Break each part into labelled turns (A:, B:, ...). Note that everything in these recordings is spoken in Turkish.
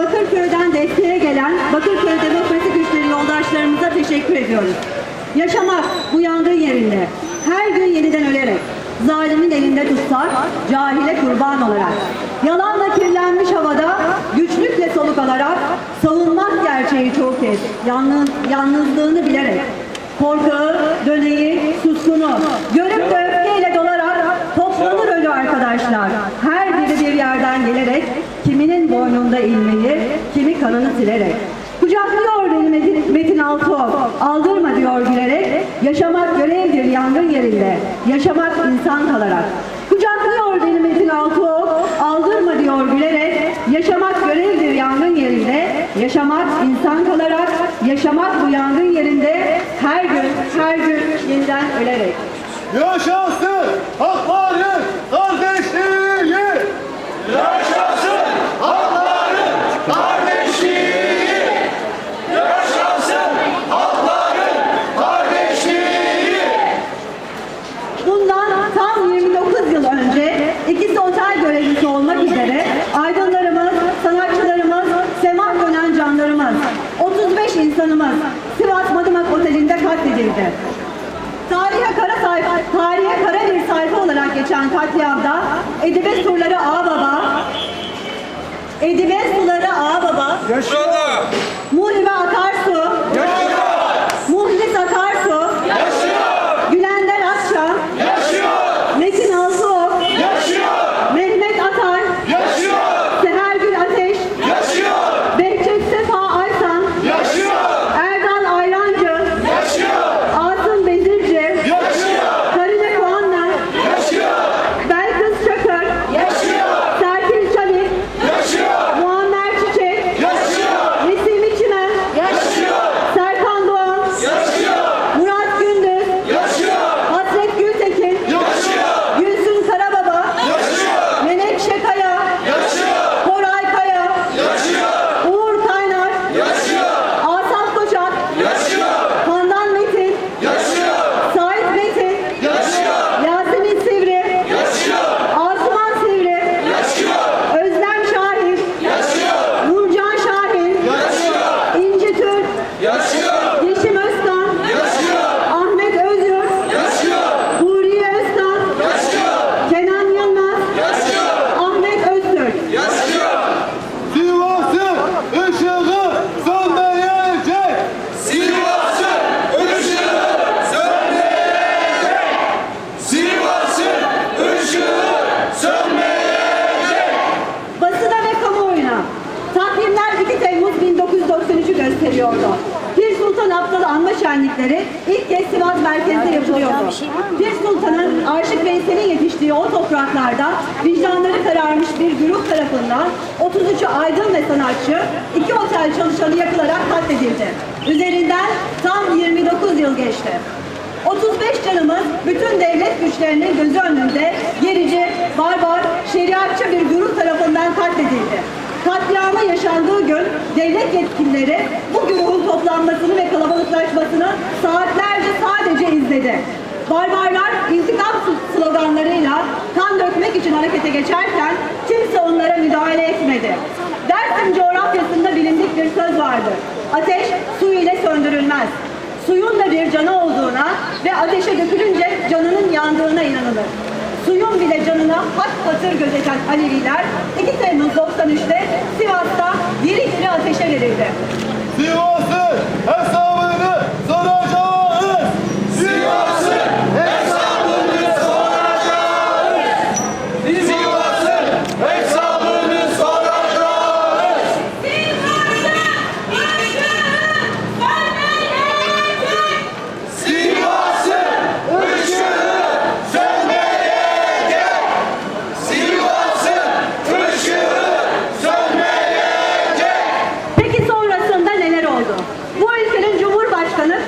A: Bakırköy'den desteğe gelen Bakırköy Demokrasi Güçleri yoldaşlarımıza teşekkür ediyoruz. Yaşamak bu yangın yerinde her gün yeniden ölerek, zalimin elinde tutsak, cahile kurban olarak, yalanla kirlenmiş havada güçlükle soluk alarak, savunmak gerçeği çoğu kez, yalnız, yalnızlığını bilerek, korkağı, döneyi, suskunu, görüp de öfkeyle dolarak toplanır ölü arkadaşlar. Her biri bir yerden gelerek, kiminin boynunda ilmeği, kimi kanını silerek. Kucaklıyor beni Metin, Metin Altuğ, aldırma diyor gülerek, yaşamak görevdir yangın yerinde, yaşamak insan kalarak. Kucaklıyor beni Metin Altuğ, aldırma diyor gülerek, yaşamak görevdir yangın yerinde, yaşamak insan kalarak, yaşamak bu yangın yerinde, her gün, her gün yeniden ölerek.
B: Yaşasın! Hakların kardeşliği!
C: Yaşasın halkların kardeşliği! Yaşasın halkların kardeşliği!
A: Bundan tam 29 yıl önce ikisi otel görevlisi olmak üzere aydınlarımız, sanatçılarımız, semah dönen canlarımız, 35 insanımız Sivas Madımak Oteli'nde katledildi. Tarihe kara sayfa, tarihe kara bir sayfa olarak geçen katliamda Edibes Surları Ağbaba, Edibes Suları Ağbaba,
C: Burada
A: Muhribe Akarsu, Muhlis anma şenlikleri ilk kez Sivas merkezde yapılıyordu. Pir Sultan'ın Aşık Veysel'in yetiştiği o topraklarda vicdanları kararmış bir güruh tarafından 33 aydın ve sanatçı iki otel çalışanı yakılarak katledildi. Üzerinden tam 29 yıl geçti. 35 canımız bütün devlet güçlerinin gözü önünde gerici, barbar, şeriatçı bir güruh tarafından katledildi. Katliamı yaşandığı gün devlet yetkilileri bu güruhun toplanmasını ve kalabalıklaşmasını saatlerce sadece izledi. Barbarlar intikam sloganlarıyla kan dökmek için harekete geçerken kimse onlara müdahale etmedi. Dersim coğrafyasında bilindik bir söz vardır. Ateş su ile söndürülmez suyun da bir canı olduğuna ve ateşe dökülünce canının yandığına inanılır. Suyun bile canına hat patır gözeten Aleviler 2 Temmuz 93'te Sivas'ta diri diri ateşe verildi.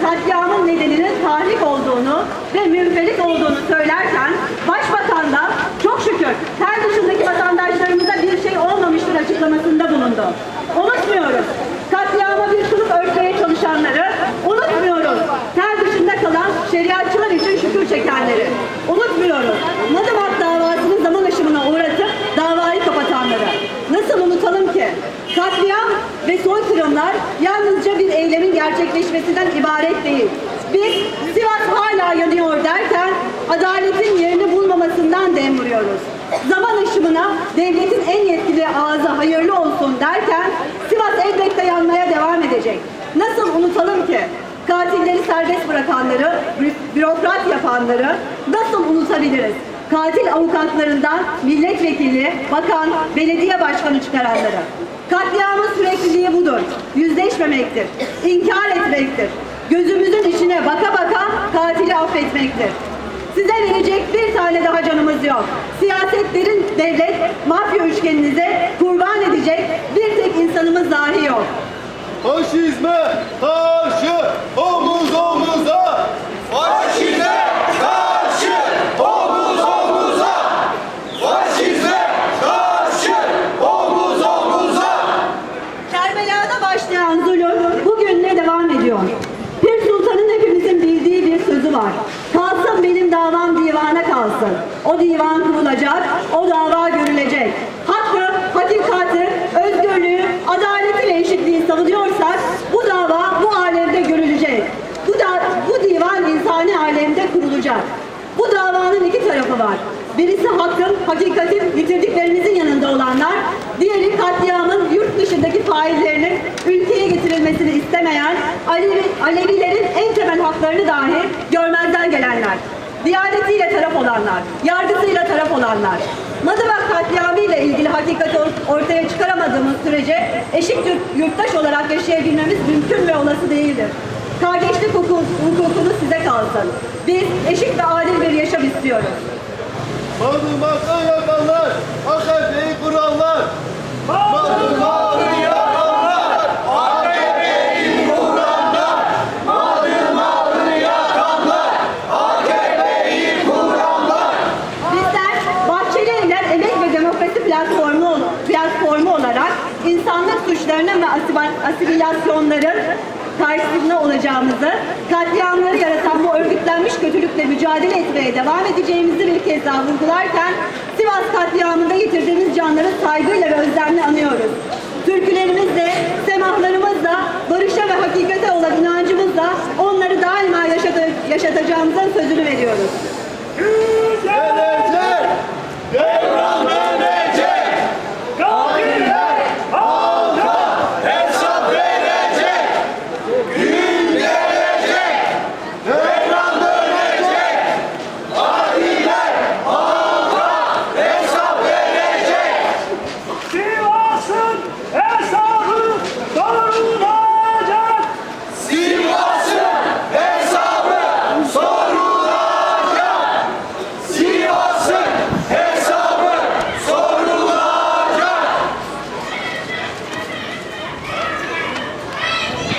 A: Katliamın nedeninin tahrik olduğunu ve münferit olduğunu söylerken Başbakan da çok şükür ter dışındaki vatandaşlarımıza bir şey olmamıştır açıklamasında bulundu. Unutmuyoruz. Katliama bir kılıf örtmeye çalışanları unutmuyoruz. Ter dışında kalan şeriatçılar için şükür çekenleri. Unutmuyoruz. Madımak davasını zaman aşımına uğratıp davayı kapatanları. Nasıl unutalım ki? Katliam ve soykırımlar yalnızca bir eylemin gerçekleşmesinden ibaret değil. Biz Sivas hala yanıyor derken adaletin yerini bulmamasından dem vuruyoruz. Zaman ışımına devletin en yetkili ağzı hayırlı olsun derken Sivas elbette yanmaya devam edecek. Nasıl unutalım ki? Katilleri serbest bırakanları, bü- bürokrat yapanları nasıl unutabiliriz? Katil avukatlarından milletvekili, bakan, belediye başkanı çıkaranları. Katliamın sürekliliği budur. Yüzleşmemektir. inkar etmektir. Gözümüzün içine baka baka katili affetmektir. Size verecek bir tane daha canımız yok. Siyasetlerin devlet, mafya üçgeninize kurban edecek bir tek insanımız dahi yok.
B: Faşizme karşı omuz omuza.
C: Faşizme karşı omuz omuza. Faşizme karşı omuz omuza.
A: Kerbela'da başlayan zulüm bugün ne devam ediyor? Pir Sultan'ın hepimizin bildiği bir sözü var. Kalsın benim davam divana kalsın. O divan kurulacak, o dava görülecek. Hakkı, hakikati, özgürlüğü, adaleti ve eşitliği savunuyorsak bu dava bu alemde görülecek. Bu, da, bu divan insani alemde kurulacak. Bu davanın iki tarafı var. Birisi hakkın, hakikatin yitirdiklerimizin yanında olanlar, diğeri katliamın yurt dışındaki faillerinin ülkeye getirilmesini istemeyen Alevi, Alevilerin en temel haklarını dahi görmezden gelenler. Diyanetiyle taraf olanlar, yargısıyla taraf olanlar. Madımak katliamı ile ilgili hakikati or- ortaya çıkaramadığımız sürece eşit yurt- yurttaş olarak yaşayabilmemiz mümkün ve olası değildir. Kardeşlik hukuk, hukukunu size kalsın. Biz eşit ve adil bir yaşam istiyoruz.
B: Madımak'ı yakanlar, AKP'yi kuranlar. Madımak'ı yakanlar,
C: AKP'yi kuranlar, Madımak'ı yakanlar, AKP'yi kuranlar.
A: Bizler Bahçeli Evler Emek ve Demokrasi Platformu, platformu olarak insanlık suçlarının ve asimilasyonların karşısında olacağımızı, katliamları yaratan bu örgütlenmiş kötülükle mücadele etmeye devam edeceğimizi bir kez daha vurgularken Sivas katliamında yitirdiğimiz canları saygıyla ve özlemle anıyoruz. Türkülerimizle, semahlarımızla, barışa ve hakikate olan inancımızla onları daima yaşata- yaşatacağımızın sözünü veriyoruz.